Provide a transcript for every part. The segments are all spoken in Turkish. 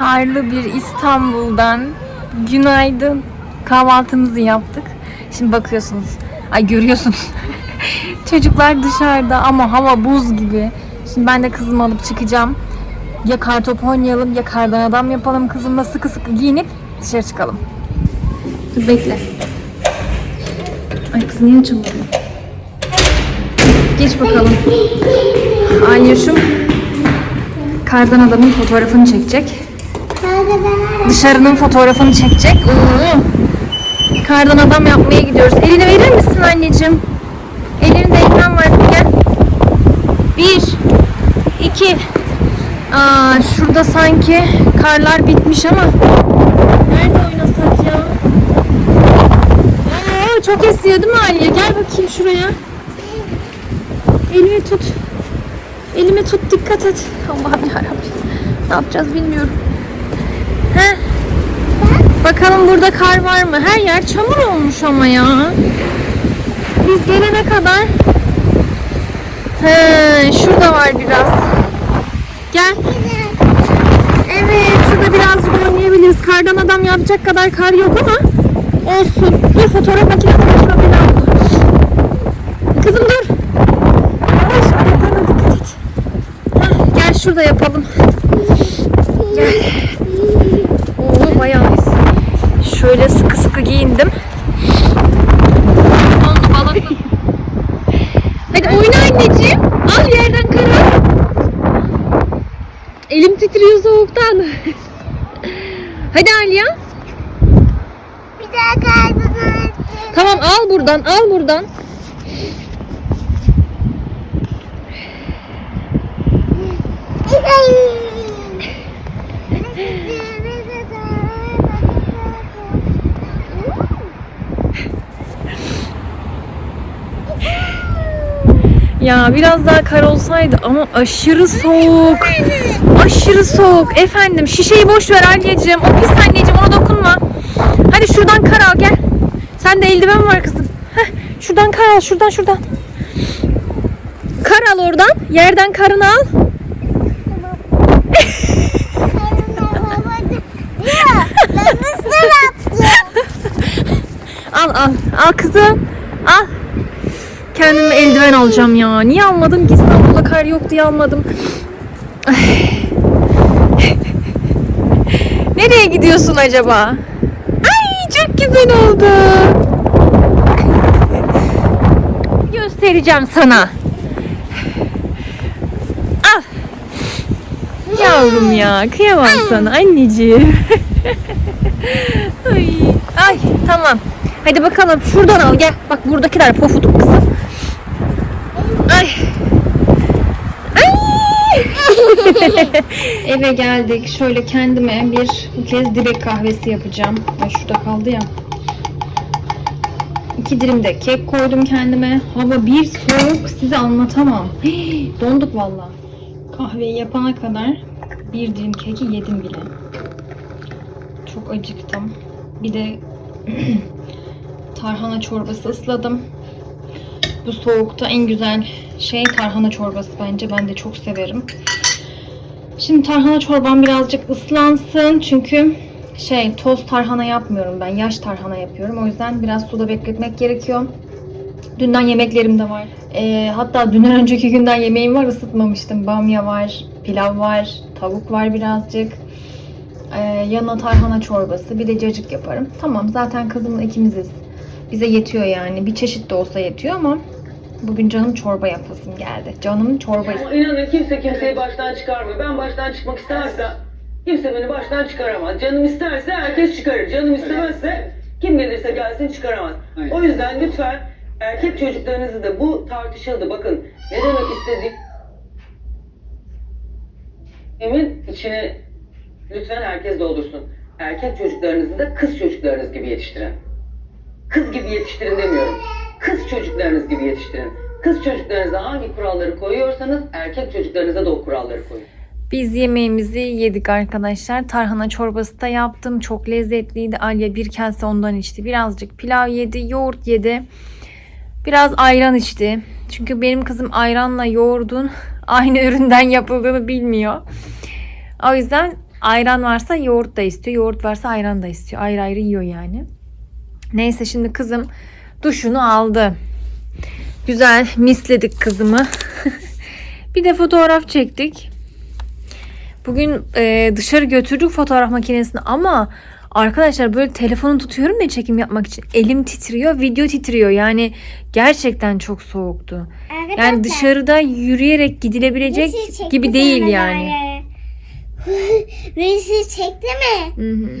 karlı bir İstanbul'dan günaydın. Kahvaltımızı yaptık. Şimdi bakıyorsunuz. Ay görüyorsunuz. Çocuklar dışarıda ama hava buz gibi. Şimdi ben de kızımı alıp çıkacağım. Ya kartop oynayalım ya kardan adam yapalım kızımla sıkı sıkı giyinip dışarı çıkalım. Dur bekle. Ay kız niye açılmadı? Geç bakalım. Alyoş'um kardan adamın fotoğrafını çekecek. Dışarının fotoğrafını çekecek. Oo. Kardan adam yapmaya gidiyoruz. Elini verir misin anneciğim? Elinde ekran var. Gel. Bir. iki. Aa, şurada sanki karlar bitmiş ama nerede oynasak ya? Oo, çok esiyor değil mi Aliye? Gel bakayım şuraya. Elimi tut. Elimi tut dikkat et. Allah'ım yarabbim. Ne yapacağız bilmiyorum. He? Bakalım burada kar var mı? Her yer çamur olmuş ama ya. Biz gelene kadar He, şurada var biraz. Gel. Evet, şurada birazcık oynayabiliriz. Kardan adam yapacak kadar kar yok ama olsun. Dur fotoğraf makinesi oldu. Kızım dur. Yavaş ayaklarına dikkat et. Heh, gel şurada yapalım. Gel. Oo bayağı iz. Şöyle sıkı sıkı giyindim. Dondu balık. Hadi oyna anneciğim. Al yerden kara. Elim titriyor soğuktan. Hadi Aliya. Bir daha kaybını Tamam al buradan al buradan. Ya biraz daha kar olsaydı ama aşırı soğuk. Aşırı soğuk. Efendim şişeyi boş ver anneciğim. O pis anneciğim ona dokunma. Hadi şuradan kar al gel. Sen de eldiven var kızım. Heh, şuradan kar al şuradan şuradan. Kar al oradan. Yerden karını al. Al al. Al kızım. Al. Kendime eldiven alacağım ya. Niye almadım ki İstanbul'da kar yok diye almadım. Nereye gidiyorsun acaba? Ay çok güzel oldu. Göstereceğim sana. Al. Yavrum ya kıyamam sana anneciğim. ay, ay tamam. Hadi bakalım şuradan al gel. Bak buradakiler pofuduk kızım. Ay. Ay. Eve geldik. Şöyle kendime bir bu kez direk kahvesi yapacağım. Ay şurada kaldı ya. İki dilim de kek koydum kendime. Hava bir soğuk size anlatamam. Donduk valla. Kahveyi yapana kadar bir dilim keki yedim bile. Çok acıktım. Bir de tarhana çorbası ısladım. Bu soğukta en güzel şey tarhana çorbası bence. Ben de çok severim. Şimdi tarhana çorbam birazcık ıslansın. Çünkü şey toz tarhana yapmıyorum ben. Yaş tarhana yapıyorum. O yüzden biraz suda bekletmek gerekiyor. Dünden yemeklerim de var. Ee, hatta dünden önceki günden yemeğim var ısıtmamıştım. Bamya var, pilav var, tavuk var birazcık. Ee, yanına tarhana çorbası, bir de cacık yaparım. Tamam zaten kızımla ikimiziz. Bize yetiyor yani. Bir çeşit de olsa yetiyor ama bugün canım çorba yapasım geldi. Canım çorba Ama inanın kimse kimseyi baştan çıkarmıyor. Ben baştan çıkmak istemezsem kimse beni baştan çıkaramaz. Canım isterse herkes çıkarır. Canım istemezse kim gelirse gelsin çıkaramaz. O yüzden lütfen erkek çocuklarınızı da bu tartışıldı. Bakın ne demek istediğimin içine lütfen herkes doldursun. Erkek çocuklarınızı da kız çocuklarınız gibi yetiştirin. Kız gibi yetiştirin demiyorum. Kız çocuklarınız gibi yetiştirin. Kız çocuklarınıza hangi kuralları koyuyorsanız erkek çocuklarınıza da o kuralları koyun. Biz yemeğimizi yedik arkadaşlar. Tarhana çorbası da yaptım. Çok lezzetliydi. Alya bir kase ondan içti. Birazcık pilav yedi, yoğurt yedi. Biraz ayran içti. Çünkü benim kızım ayranla yoğurdun aynı üründen yapıldığını bilmiyor. O yüzden Ayran varsa yoğurt da istiyor. Yoğurt varsa ayran da istiyor. Ayrı ayrı yiyor yani. Neyse şimdi kızım duşunu aldı. Güzel misledik kızımı. bir de fotoğraf çektik. Bugün e, dışarı götürdük fotoğraf makinesini ama arkadaşlar böyle telefonu tutuyorum ya çekim yapmak için. Elim titriyor, video titriyor. Yani gerçekten çok soğuktu. Yani dışarıda yürüyerek gidilebilecek gibi değil yani. Birisi çekti mi? Hı hı.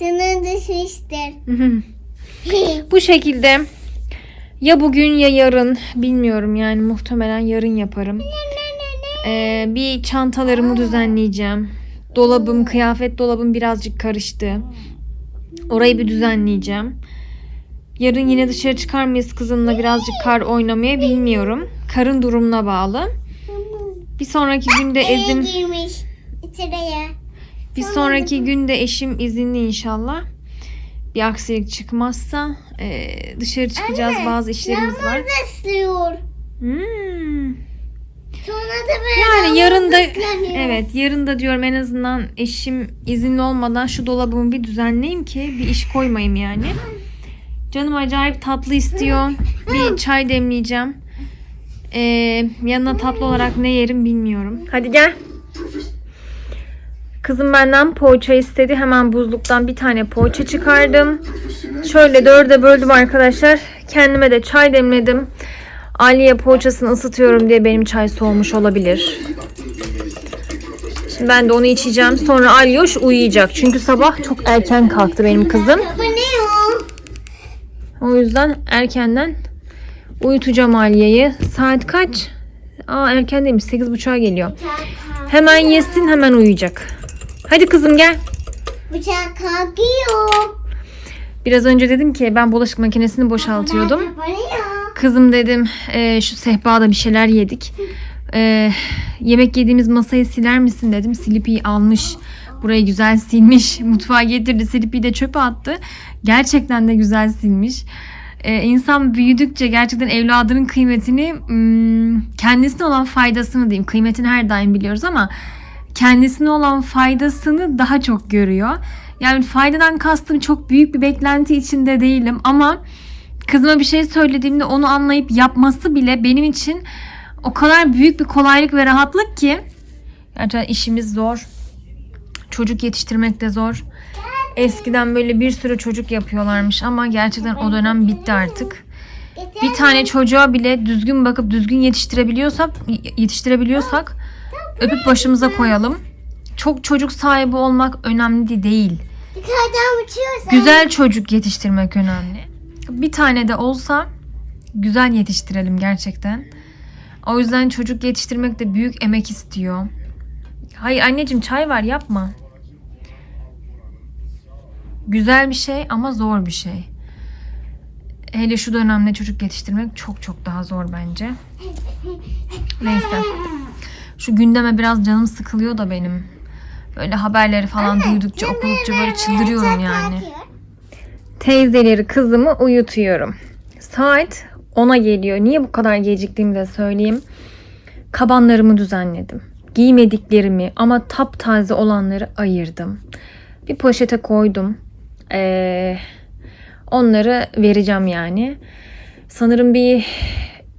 Canın düşmüştür. Hı hı. Bu şekilde ya bugün ya yarın bilmiyorum yani muhtemelen yarın yaparım. Ee, bir çantalarımı düzenleyeceğim. Dolabım, kıyafet dolabım birazcık karıştı. Orayı bir düzenleyeceğim. Yarın yine dışarı çıkar mıyız kızımla birazcık kar oynamaya bilmiyorum. Karın durumuna bağlı. Bir sonraki günde Ezim bir sonraki günde eşim izinli inşallah. Bir aksilik çıkmazsa e, dışarı çıkacağız. Bazı işlerimiz var. Yağmur. Hmm. Sonra da böyle Yani yarın da evet yarın da diyorum en azından eşim izinli olmadan şu dolabımı bir düzenleyeyim ki bir iş koymayayım yani. Canım acayip tatlı istiyor. Bir çay demleyeceğim. Ee, yanına tatlı olarak ne yerim bilmiyorum. Hadi gel. Kızım benden poğaça istedi. Hemen buzluktan bir tane poğaça çıkardım. Şöyle dörde böldüm arkadaşlar. Kendime de çay demledim. Aliye poğaçasını ısıtıyorum diye benim çay soğumuş olabilir. Şimdi ben de onu içeceğim. Sonra Alyoş uyuyacak. Çünkü sabah çok erken kalktı benim kızım. O yüzden erkenden uyutacağım Aliye'yi. Saat kaç? Aa erken değilmiş. 8.30'a geliyor. Hemen yesin hemen uyuyacak. Hadi kızım gel. Bıçak kalkıyor. Biraz önce dedim ki ben bulaşık makinesini boşaltıyordum. Kızım dedim e, şu sehpada bir şeyler yedik. E, yemek yediğimiz masayı siler misin dedim. Silipi'yi almış. Burayı güzel silmiş. Mutfağa getirdi. Silipi'yi de çöpe attı. Gerçekten de güzel silmiş. E, insan büyüdükçe gerçekten evladının kıymetini hmm, kendisine olan faydasını diyeyim. Kıymetini her daim biliyoruz ama kendisine olan faydasını daha çok görüyor. Yani faydadan kastım çok büyük bir beklenti içinde değilim ama kızıma bir şey söylediğimde onu anlayıp yapması bile benim için o kadar büyük bir kolaylık ve rahatlık ki gerçekten işimiz zor. Çocuk yetiştirmek de zor. Eskiden böyle bir sürü çocuk yapıyorlarmış ama gerçekten o dönem bitti artık. Bir tane çocuğa bile düzgün bakıp düzgün yetiştirebiliyorsak yetiştirebiliyorsak öpüp başımıza koyalım. Çok çocuk sahibi olmak önemli değil. Yukarıdan. Güzel çocuk yetiştirmek önemli. Bir tane de olsa güzel yetiştirelim gerçekten. O yüzden çocuk yetiştirmek de büyük emek istiyor. Hayır anneciğim çay var yapma. Güzel bir şey ama zor bir şey. Hele şu dönemde çocuk yetiştirmek çok çok daha zor bence. Neyse. Şu gündeme biraz canım sıkılıyor da benim. Böyle haberleri falan duydukça, okudukça böyle çıldırıyorum yani. Teyzeleri kızımı uyutuyorum. Saat 10'a geliyor. Niye bu kadar geciktiğimi de söyleyeyim. Kabanlarımı düzenledim. Giymediklerimi ama taptaze olanları ayırdım. Bir poşete koydum. Ee, onları vereceğim yani. Sanırım bir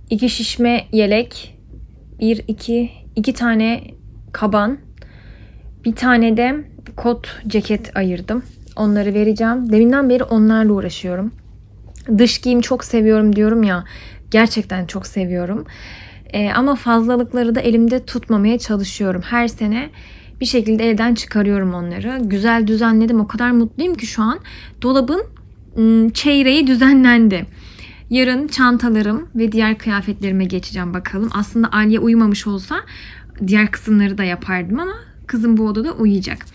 iki şişme yelek, bir iki iki tane kaban, bir tane de kot ceket ayırdım. Onları vereceğim. Deminden beri onlarla uğraşıyorum. Dış giyim çok seviyorum diyorum ya. Gerçekten çok seviyorum. Ee, ama fazlalıkları da elimde tutmamaya çalışıyorum. Her sene bir şekilde elden çıkarıyorum onları. Güzel düzenledim. O kadar mutluyum ki şu an. Dolabın ım, çeyreği düzenlendi. Yarın çantalarım ve diğer kıyafetlerime geçeceğim bakalım. Aslında Aliye uyumamış olsa diğer kısımları da yapardım ama kızım bu odada uyuyacak.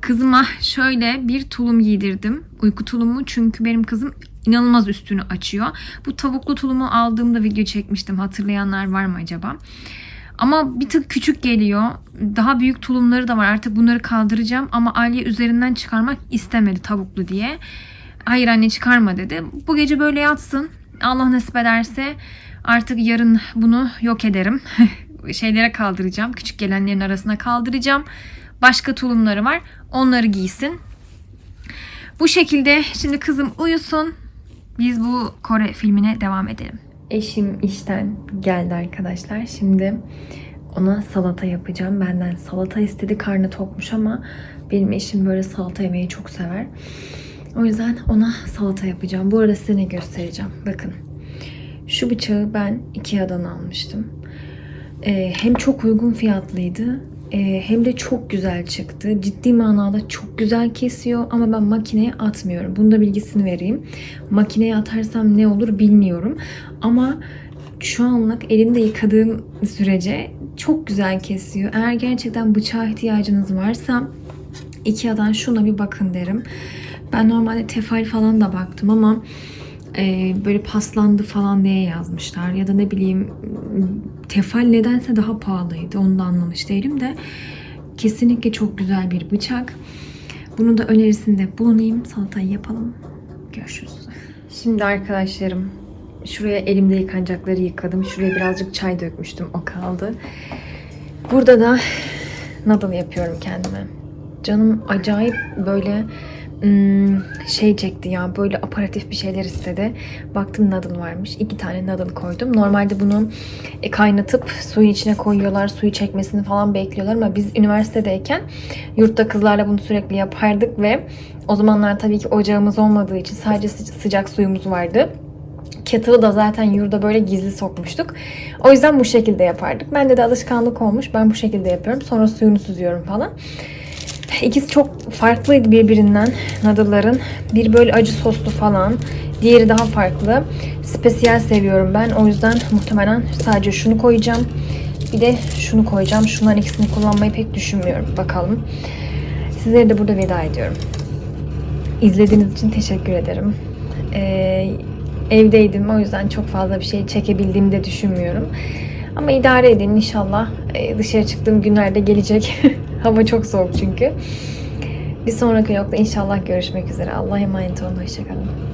Kızıma şöyle bir tulum giydirdim. Uyku tulumu çünkü benim kızım inanılmaz üstünü açıyor. Bu tavuklu tulumu aldığımda video çekmiştim. Hatırlayanlar var mı acaba? Ama bir tık küçük geliyor. Daha büyük tulumları da var. Artık bunları kaldıracağım ama Aliye üzerinden çıkarmak istemedi tavuklu diye. Hayır anne çıkarma dedi. Bu gece böyle yatsın. Allah nasip ederse artık yarın bunu yok ederim. şeylere kaldıracağım. Küçük gelenlerin arasına kaldıracağım. Başka tulumları var. Onları giysin. Bu şekilde şimdi kızım uyusun. Biz bu Kore filmine devam edelim. Eşim işten geldi arkadaşlar. Şimdi ona salata yapacağım. Benden salata istedi. Karnı tokmuş ama benim eşim böyle salata yemeyi çok sever. O yüzden ona salata yapacağım. Bu arada size ne göstereceğim. Bakın. Şu bıçağı ben Ikea'dan almıştım. Ee, hem çok uygun fiyatlıydı ee, hem de çok güzel çıktı. Ciddi manada çok güzel kesiyor ama ben makineye atmıyorum. Bunun da bilgisini vereyim. Makineye atarsam ne olur bilmiyorum. Ama şu anlık elimde yıkadığım sürece çok güzel kesiyor. Eğer gerçekten bıçağa ihtiyacınız varsa Ikea'dan şuna bir bakın derim. Ben normalde tefal falan da baktım ama e, böyle paslandı falan diye yazmışlar. Ya da ne bileyim tefal nedense daha pahalıydı. Onu da anlamış değilim de kesinlikle çok güzel bir bıçak. Bunu da önerisinde bulunayım. Salatayı yapalım. Görüşürüz. Şimdi arkadaşlarım şuraya elimde yıkanacakları yıkadım. Şuraya birazcık çay dökmüştüm. O kaldı. Burada da noodle yapıyorum kendime. Canım acayip böyle şey çekti ya böyle aparatif bir şeyler istedi. Baktım noodle varmış. İki tane noodle koydum. Normalde bunu e, kaynatıp suyun içine koyuyorlar. Suyu çekmesini falan bekliyorlar ama biz üniversitedeyken yurtta kızlarla bunu sürekli yapardık ve o zamanlar tabii ki ocağımız olmadığı için sadece sı- sıcak suyumuz vardı. Kettle'ı da zaten yurda böyle gizli sokmuştuk. O yüzden bu şekilde yapardık. Bende de alışkanlık olmuş. Ben bu şekilde yapıyorum. Sonra suyunu süzüyorum falan. İkisi çok farklıydı birbirinden noodle'ların. Bir böyle acı soslu falan. Diğeri daha farklı. Spesiyel seviyorum ben. O yüzden muhtemelen sadece şunu koyacağım. Bir de şunu koyacağım. Şunların ikisini kullanmayı pek düşünmüyorum. Bakalım. Sizlere de burada veda ediyorum. İzlediğiniz için teşekkür ederim. Ee, evdeydim. O yüzden çok fazla bir şey çekebildiğimi de düşünmüyorum. Ama idare edin inşallah. Ee, dışarı çıktığım günlerde gelecek. Hava çok soğuk çünkü. Bir sonraki vlogda inşallah görüşmek üzere. Allah'a emanet olun. Hoşçakalın.